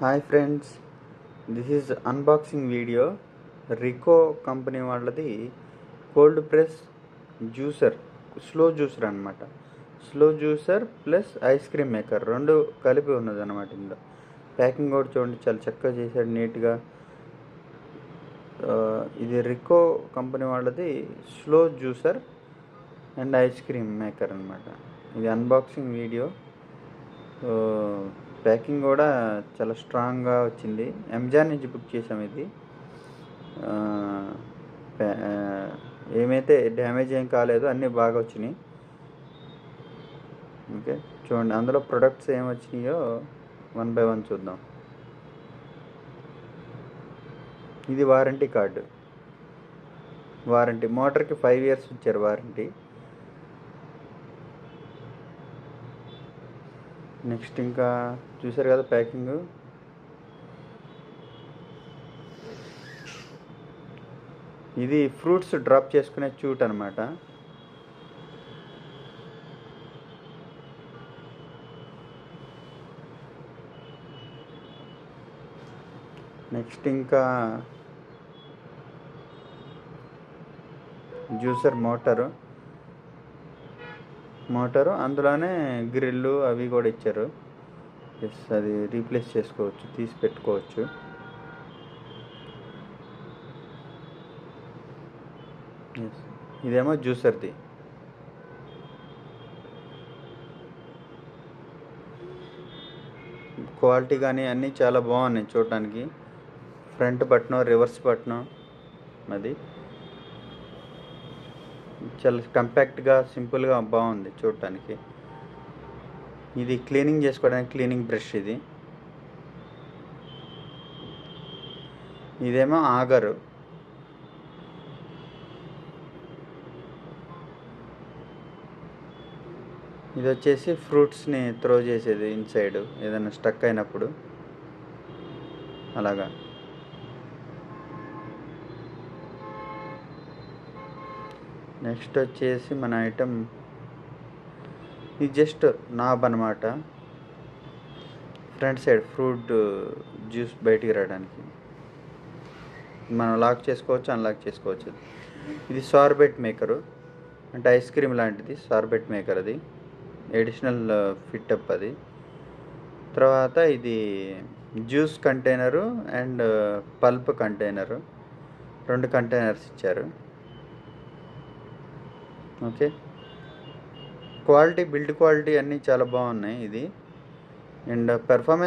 Hi friends this is unboxing video Rico company వాళ్ళది cold press juicer slow juicer అనమాట slow juicer plus ice cream maker రెండు కలిపి ఉన్నది అనమాట ఇందులో. ప్యాకింగ్ కూడా చూడండి చాలా చక్కగా చేశాడు నీట్గా ఇది రికో కంపెనీ వాళ్ళది slow juicer and ice cream maker అనమాట ఇది అన్బాక్సింగ్ వీడియో ప్యాకింగ్ కూడా చాలా స్ట్రాంగ్గా వచ్చింది. అమెజాన్ నుంచి బుక్ చేసాం ఇది. ఏమైతే డ్యామేజ్ ఏం కాలేదు అన్నీ బాగా వచ్చినాయి. ఓకే చూడండి అందులో ప్రొడక్ట్స్ ఏం వచ్చినాయో వన్ బై వన్ చూద్దాం. ఇది వారంటీ కార్డు. వారంటీ మోటార్కి ఫైవ్ ఇయర్స్ ఇచ్చారు వారంటీ. నెక్స్ట్ ఇంకా చూసారు కదా ప్యాకింగ్. ఇది ఫ్రూట్స్ డ్రాప్ చేసుకునే చూట్ అనమాట నెక్స్ట్ ఇంకా జ్యూసర్ మోటారు. మోటారు. అందులోనే గ్రిల్లు అవి కూడా ఇచ్చారు. ఎస్ అది రీప్లేస్ చేసుకోవచ్చు తీసి పెట్టుకోవచ్చు. ఎస్ ఇదేమో జ్యూసర్ది. క్వాలిటీ కానీ అన్నీ చాలా బాగున్నాయి చూడటానికి. ఫ్రంట్ బటన్ రివర్స్ బటన్ అది. చాలా కంపాక్ట్గా సింపుల్గా బాగుంది చూడటానికి ఇది క్లీనింగ్ చేసుకోవడానికి క్లీనింగ్ బ్రష్ ఇది. ఇదేమో ఆగరు. ఇది వచ్చేసి ఫ్రూట్స్ని త్రో చేసేది ఇన్సైడ్ ఏదైనా స్టక్ అయినప్పుడు. అలాగా. నెక్స్ట్ వచ్చేసి మన ఐటమ్ ఇది జస్ట్ నాబ్ అనమాట ఫ్రంట్ సైడ్ ఫ్రూట్ జ్యూస్ బయటికి రావడానికి. మనం లాక్ చేసుకోవచ్చు అన్లాక్ చేసుకోవచ్చు. ఇది సార్బెట్ మేకరు అంటే ఐస్ క్రీమ్ లాంటిది సార్బెట్ మేకర్ అది. ఎడిషనల్ ఫిట్ అప్ అది. తర్వాత ఇది juice container and pulp container రెండు కంటైనర్స్ ఇచ్చారు. ఓకే. క్వాలిటీ బిల్డ్ క్వాలిటీ అన్నీ చాలా బాగున్నాయి. ఇది. And performance